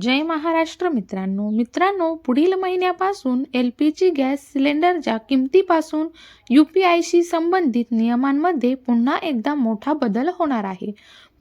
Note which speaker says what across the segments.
Speaker 1: जय महाराष्ट्र मित्रांनो. मित्रांनो पुढील महिन्यापासून एल पी जी गॅस सिलेंडरच्या किमतीपासून यू पी आयशी संबंधित नियमांमध्ये पुन्हा एकदा मोठा बदल होणार आहे.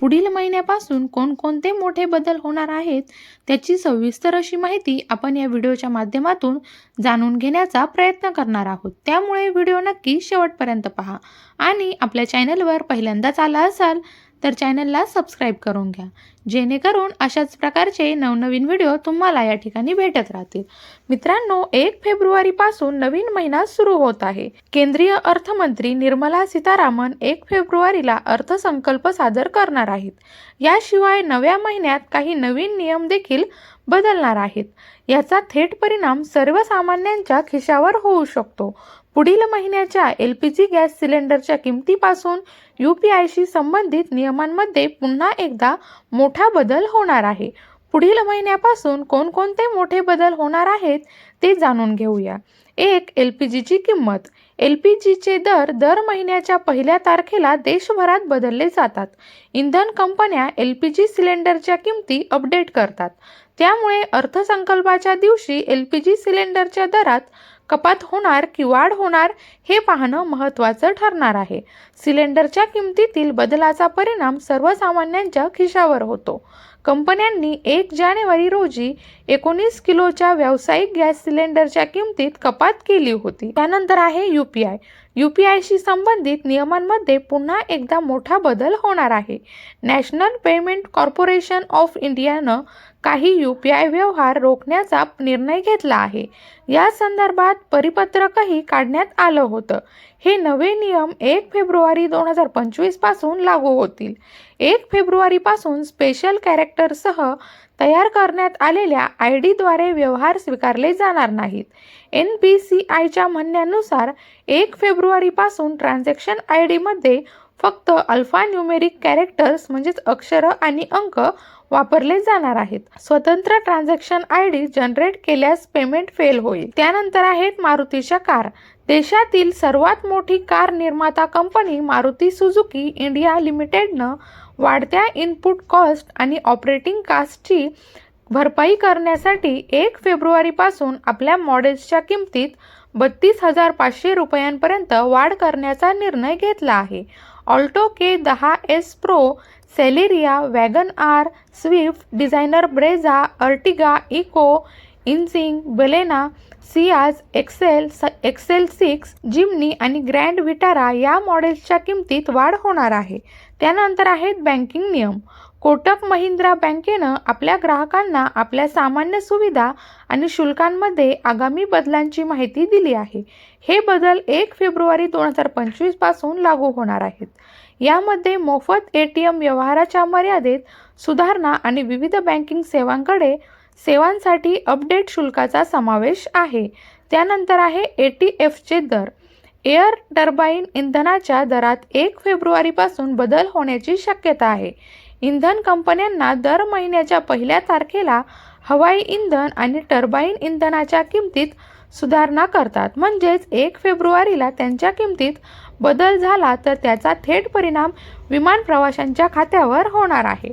Speaker 1: पुढील महिन्यापासून कोणकोणते मोठे बदल होणार आहेत त्याची सविस्तर अशी माहिती आपण या व्हिडिओच्या माध्यमातून जाणून घेण्याचा प्रयत्न करणार आहोत. त्यामुळे व्हिडिओ नक्की शेवटपर्यंत पहा. आणि आपल्या चॅनलवर पहिल्यांदाच आला असाल तर चॅनलला सबस्क्राईब करून घ्या. जेणेकरून अशाच प्रकारचे नवनवीन व्हिडिओ तुम्हाला या ठिकाणी भेटत राहतील. मित्रांनो एक फेब्रुवारीपासून नवीन महिना सुरू होत आहे. केंद्रीय अर्थमंत्री निर्मला सीतारामन एक फेब्रुवारीला अर्थसंकल्प सादर करणार आहेत. याशिवाय नव्या महिन्यात काही नवीन नियम देखील बदलणार आहेत. याचा थेट परिणाम सर्वसामान्यांच्या खिशावर होऊ शकतो. पुढील महिन्याच्या एल पी जी गॅस सिलेंडरच्या किमतीपासून यू पी आयशी संबंधित नियमांमध्ये पुन्हा एकदा मोठा मोठा बदल होणार आहे. पुढील महिन्यापासून कोणकोणते मोठे बदल होणार आहेत ते जाणून घेऊया. एक एल पी जीची किंमत. एल पी जीचे दर दर महिन्याच्या पहिल्या तारखेला देशभरात बदलले जातात. इंधन कंपन्या एल पी जी सिलेंडरच्या किमती अपडेट करतात. त्यामुळे अर्थसंकल्पाच्या दिवशी एल पी जी सिलेंडरच्या दरात कपात होणार की वाढ होणार हे पाहणं महत्त्वाचं ठरणार आहे. सिलेंडरच्या किमतीतील बदलाचा परिणाम सर्वसामान्यांच्या खिशावर होतो. कंपन्यांनी एक जानेवारी रोजी एकोणीस किलोच्या व्यावसायिक गॅस सिलेंडरच्या किमतीत कपात केली होती. त्यानंतर आहे U P I. U P आयशी संबंधित नियमांमध्ये पुन्हा एकदा मोठा बदल होणार आहे. नॅशनल पेमेंट कॉर्पोरेशन ऑफ इंडियानं काही यू पी आय व्यवहार रोखण्याचा निर्णय घेतला आहे. या संदर्भात परिपत्रकही काढण्यात आलं होतं. हे नवे नियम एक फेब्रुवारी दोन हजार पंचवीसपासून लागू होतील. एक फेब्रुवारीपासून स्पेशल कॅरेक्टरसह तयार करण्यात आलेल्या आय डीद्वारे व्यवहार स्वीकारले जाणार नाहीत. एन पी सी आयच्या म्हणण्यानुसार एक फेब्रुवारीपासून ट्रान्झॅक्शन आय डीमध्ये फक्त अल्फान्युमेरिक कॅरेक्टर्स म्हणजेच अक्षरं आणि अंक वापरले जाणार आहेत. स्वतंत्र ट्रान्झॅक्शन आय डी जनरेट केल्यास पेमेंट फेल होईल. त्यानंतर आहेत मारुतीच्या कार देशातील सर्वात मोठी कार निर्माता कंपनी मारुती सुझुकी इंडिया लिमिटेडनं वाढत्या इनपुट कॉस्ट आणि ऑपरेटिंग कास्टची भरपाई करण्यासाठी एक फेब्रुवारीपासून आपल्या मॉडेल्सच्या किमतीत बत्तीस हजार पाचशे रुपयांपर्यंत वाढ करण्याचा निर्णय घेतला आहे. ऑल्टो के दहा S Presso Celerio Wagon R Swift Dzire Brezza Ertiga Eeco इन्झिंग Baleno Ciaz XL स एक्सेल सिक्स जिमनी आणि ग्रँड विटारा या मॉडेल्सच्या किमतीत वाढ होणार आहे. त्यानंतर आहेत बँकिंग नियम. कोटक महिंद्रा बँकेनं आपल्या ग्राहकांना आपल्या सामान्य सुविधा आणि शुल्कांमध्ये आगामी बदलांची माहिती दिली आहे. हे बदल एक फेब्रुवारी दोन हजार पंचवीसपासून लागू होणार आहेत. यामध्ये मोफत ए टी एम व्यवहाराच्या मर्यादेत सुधारणा आणि विविध बँकिंग सेवांकडे सेवांसाठी अपडेट शुल्काचा समावेश आहे. त्यानंतर आहे ए टी एफचे दर. एअर टर्बाईन इंधनाच्या दरात एक फेब्रुवारीपासून बदल होण्याची शक्यता आहे. इंधन कंपन्यांना दर महिन्याच्या पहिल्या तारखेला हवाई इंधन आणि टर्बाईन इंधनाच्या किमतीत सुधारणा करतात. म्हणजेच एक फेब्रुवारीला त्यांच्या किमतीत बदल झाला तर त्याचा थेट परिणाम विमान प्रवाशांच्या खात्यावर होणार आहे.